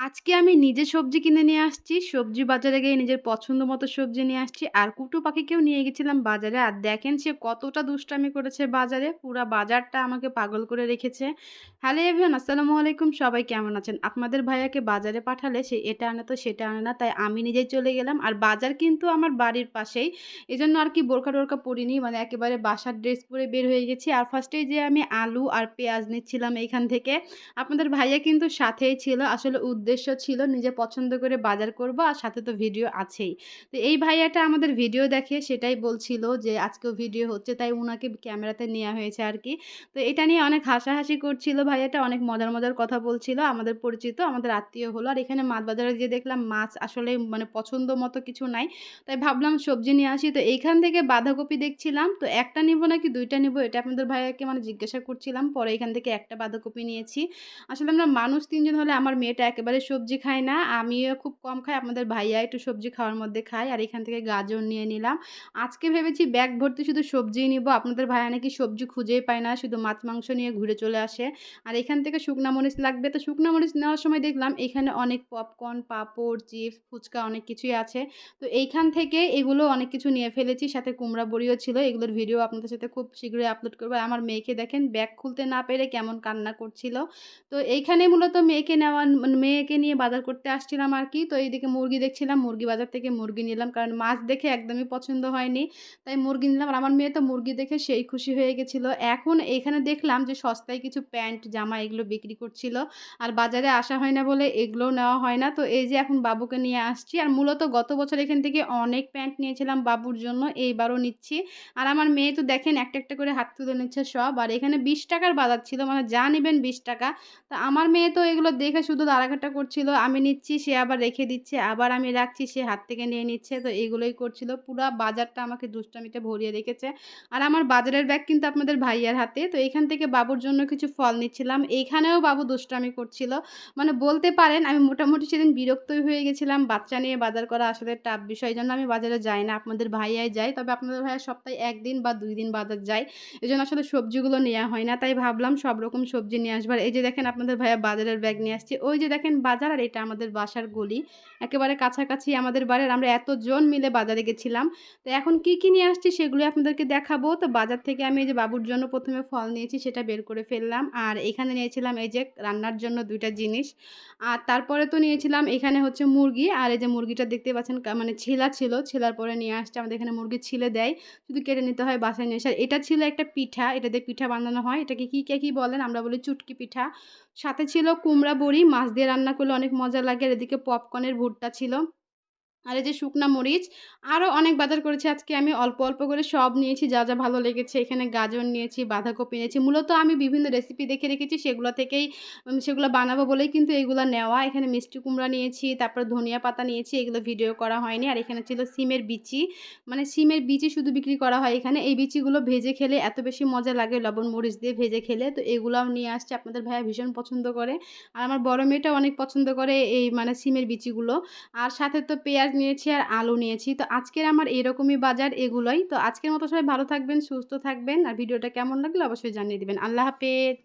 আজকে আমি নিজে সবজি কিনে নিয়ে আসছি। সবজি বাজারে গিয়ে নিজের পছন্দ মতো সবজি নিয়ে আসছি। আর কুটু পাখিকেও নিয়ে গেছিলাম বাজারে। আর দেখেন সে কতটা দুষ্টামি করেছে বাজারে। পুরা বাজারটা আমাকে পাগল করে রেখেছে। হ্যালো এভিয়ান আসসালামু আলাইকুম। সবাই কেমন আছেন? আপনাদের ভাইয়াকে বাজারে পাঠালে সে এটা আনে তো সেটা আনে না। তাই আমি নিজেই চলে গেলাম। আর বাজার কিন্তু আমার বাড়ির পাশেই। এজন্য আর কি বোরকা-টোরকা পরিনি। মানে একেবারে বাসার ড্রেস পরে বের হয়ে গেছি। আর ফার্স্টেই যে আমি আলু আর পেঁয়াজ নিচ্ছিলাম এইখান থেকে। আপনাদের ভাইয়া কিন্তু সাথেই ছিল। আসলে উদ্দেশ্য ছিল নিজে পছন্দ করে বাজার করব আর সাথে তো ভিডিও আছেই। তো এই ভাইয়াটা আমাদের ভিডিও দেখে সেটাই বলছিল যে আজকেও ভিডিও হচ্ছে তাই ওনাকে ক্যামেরাতে নেওয়া হয়েছে আর কি। তো এটা নিয়ে অনেক হাসাহাসি করছিল ভাইয়াটা অনেক মজার, মজার কথা বলছিল। আমাদের পরিচিত, আমাদের আত্মীয় হলো। আর এখানে মাছ বাজারে যেয়ে দেখলাম মাছ আসলে মানে পছন্দ মতো কিছু নাই। তাই ভাবলাম সবজি নিয়ে আসি। তো এইখান থেকে বাঁধাকপি দেখছিলাম। তো একটা নিবো নাকি ২ টা নিবো এটা আপনাদের ভাইয়াকে মানে জিজ্ঞাসা করছিলাম। পরে এখান থেকে একটা বাঁধাকপি নিয়েছি। আসলে আমরা মানুষ তিনজন হলে আমার মেয়েটা একেবারে সবজি খায় না। আমিও খুব কম খাই। আপনাদের ভাইয়া একটু সবজি খাওয়ার মধ্যে খাই আর এখান থেকে গাজর নিয়ে নিলাম। আজকে ভেবেছি ব্যাগ ভর্তি শুধু সবজিই নিব আপনাদের ভাইয়া নাকি সবজি খুঁজেই পায় না। শুধু মাছ মাংস নিয়ে ঘুরে চলে আসে। আর এখান থেকে শুকনা মরিচ লাগবে। তো শুকনা মরিচ নেওয়ার সময় দেখলাম এখানে অনেক পপকর্ন, পাঁপড়, চিপস, ফুচকা অনেক কিছুই আছে। তো এইখান থেকে এগুলো অনেক কিছু নিয়ে ফেলেছি। সাথে কুমড়া বড়িও ছিল। এগুলোর ভিডিও আপনাদের সাথে খুব শীঘ্রই আপলোড করব। আমার মেয়েকে দেখেন ব্যাগ খুলতে না পেরে কেমন কান্না করছিল। তো এইখানে মূলত মেয়েকে নেওয়া মানে মেয়েকে নিয়ে বাজার করতে আসছিলাম আর কি। তো এইদিকে মুরগি দেখছিলাম। মুরগি বাজার থেকে মুরগি নিলাম। কারণ মাছ দেখে একদমই পছন্দ হয়নি। তাই মুরগি নিলাম। আর আমার মেয়ে তো মুরগি দেখে সেই খুশি হয়ে গেছিল। এখন এখানে দেখলাম যে সস্তায় কিছু প্যান্ট, জামা এগুলো বিক্রি করছিল। আর বাজারে আসা হয় না বলে এগুলোও নেওয়া হয় না। তো এই যে এখন বাবুকে নিয়ে আসছি। আর মূলত গত বছর এখান থেকে অনেক প্যান্ট নিয়েছিলাম বাবুর জন্য। এইবারও নিচ্ছি। আর আমার মেয়ে তো দেখেন একটা, একটা করে হাত তুলে নিচ্ছে সব। আর এখানে বিশ টাকার বাজার ছিল। মানে যা নেবেন বিশ টাকা তা আমার মেয়ে তো এগুলো দেখে শুধু লাড়াঘাটা করছিল। আমি নিচ্ছি, সে আবার রেখে দিচ্ছে। আবার আমি রাখছি, সে হাত থেকে নিয়ে নিচ্ছে। তো এগুলোই করছিল। পুরো বাজারটা আমাকে দুষ্টামিতে ভরিয়ে রেখেছে। আর আমার বাজারের ব্যাগ কিন্তু আপনাদের ভাইয়ার হাতে। তো এখান থেকে বাবুর জন্য কিছু ফল নিচ্ছিলাম। এইখানেও বাবু দুষ্টামি করছিল। মানে বলতে পারেন আমি মোটামুটি সেদিন বিরক্তই হয়ে গেছিলাম। বাচ্চা নিয়ে বাজার করা আসলে টাফ বিষয়। জন্য আমি বাজারে যাই না। আপনাদের ভাইয়াই যাই তবে আপনাদের ভাইয়া সপ্তাহে ১ দিন বা দুই দিন বাজার যায়। জন্য আসলে সবজিগুলো নেওয়া হয় না। তাই ভাবলাম সব রকম সবজি নিয়ে আসবার। এই যে দেখেন আপনাদের ভাইয়া বাজারের ব্যাগ নিয়ে আসছে। ওই যে দেখেন বাজার আর এটা আমাদের বাসার গলি। একেবারে কাছাকাছি আমাদের বাড়ির। আমরা এতজন মিলে বাজারে গেছিলাম। তো এখন কি, কি নিয়ে আসছি সেগুলো আপনাদেরকে দেখাবো। তো বাজার থেকে আমি এই যে বাবুর জন্য প্রথমে ফল নিয়েছি সেটা বের করে ফেললাম। আর এখানে নিয়েছিলাম এই যে রান্নার জন্য দুইটা জিনিস। আর তারপরে তো নিয়েছিলাম এখানে হচ্ছে মুরগি। আর এই যে মুরগিটা দেখতে পাচ্ছেন মানে ছেলা ছিল। ছেলার পরে নিয়ে আসছে। আমাদের এখানে মুরগি ছিলে দেয়। শুধু কেটে নিতে হয় বাসায় নিয়ে এসে। আর এটা ছিল একটা পিঠা। এটা দিয়ে পিঠা বানানো হয়। এটাকে কি কে কি বলেন? আমরা বলি চুটকি পিঠা। সাথে ছিল কুমড়া বড়ি। মাছ দিয়ে রান্না করলে অনেক মজা লাগে। আর এদিকে পপকর্নের ভুট্টা ছিল। আর এই যে শুকনা মরিচ। আরও অনেক বাজার করেছি আজকে আমি অল্প, অল্প করে সব নিয়েছি যা, যা ভালো লেগেছে। এখানে গাজর নিয়েছি, বাঁধাকপি নিয়েছি। মূলত আমি বিভিন্ন রেসিপি দেখে রেখেছি সেগুলো থেকেই সেগুলো বানাবো বলেই কিন্তু এগুলা নেওয়া। এখানে মিষ্টি কুমড়া নিয়েছি, তারপর ধনিয়া পাতা নিয়েছি। এগুলো ভিডিও করা হয়নি। আর এখানে ছিল সিমের বিচি। মানে সিমের বিচি শুধু বিক্রি করা হয় এখানে। এই বিচিগুলো ভেজে খেলে এত বেশি মজা লাগে লবণ মরিচ দিয়ে ভেজে খেলে। তো এগুলাও নিয়ে আসছি। আপনাদের ভাইয়া ভীষণ পছন্দ করে। আর আমার বড় মেয়েটাও অনেক পছন্দ করে এই মানে সিমের বিচিগুলো। আর সাথে তো পেঁয়াজ নিয়েছি আর আলু নিয়েছি। তো আজকের আমার এরকমই বাজার এগুলোই। তো আজকের মতো সবাই ভালো থাকবেন, সুস্থ থাকবেন। আর ভিডিওটা কেমন লাগল অবশ্যই জানিয়ে দেবেন আল্লাহ হাফেজ।